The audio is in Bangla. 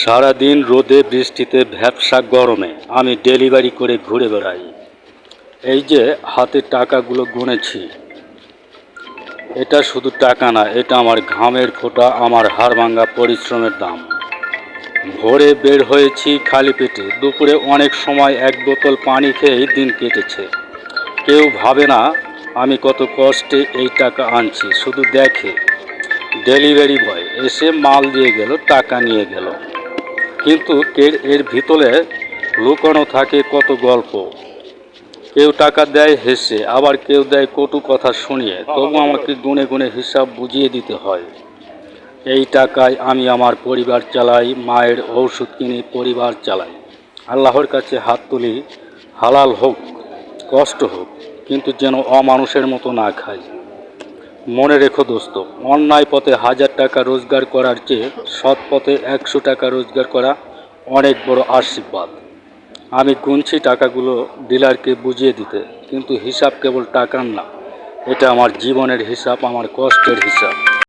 সারাদিন রোদে বৃষ্টিতে ভ্যাবসা গরমে আমি ডেলিভারি করে ঘুরে বেড়াই। এই যে হাতে টাকাগুলো গুনেছি, এটা শুধু টাকা না, এটা আমার ঘামের ফোঁটা, আমার হাড় ভাঙ্গা পরিশ্রমের দাম। ভোরে বের হয়েছি খালি পেটে, দুপুরে অনেক সময় এক বোতল পানি খেয়েই দিন কেটেছে। কেউ ভাবে না আমি কত কষ্টে এই টাকা আনছি, শুধু দেখে। ডেলিভারি বয় এসে মাল দিয়ে গেল, টাকা নিয়ে গেল। কিন্তু এর এর ভিতরে লুকানো থাকে কত গল্প। কেউ টাকা দেয় হেসে, আবার কেউ দেয় কটু কথা শুনিয়ে। তবু আমাকে গুনে গুনে হিসাব বুঝিয়ে দিতে হয়। এই টাকায় আমি আমার পরিবার চালাই, মায়ের ঔষধ কিনে পরিবার চালাই। আল্লাহর কাছে হাত তুলি, হালাল হোক, কষ্ট হোক, কিন্তু যেন অমানুষের মতো না খাই। মনে রেখো দোস্ত, অন্যায় পথে হাজার টাকা রোজগার করার চেয়ে সৎ পথে একশো টাকা রোজগার করা অনেক বড় আশীর্বাদ। আমি গুনছি টাকাগুলো ডিলারকে বুঝিয়ে দিতে, কিন্তু হিসাব কেবল টাকার না, এটা আমার জীবনের হিসাব, আমার কষ্টের হিসাব।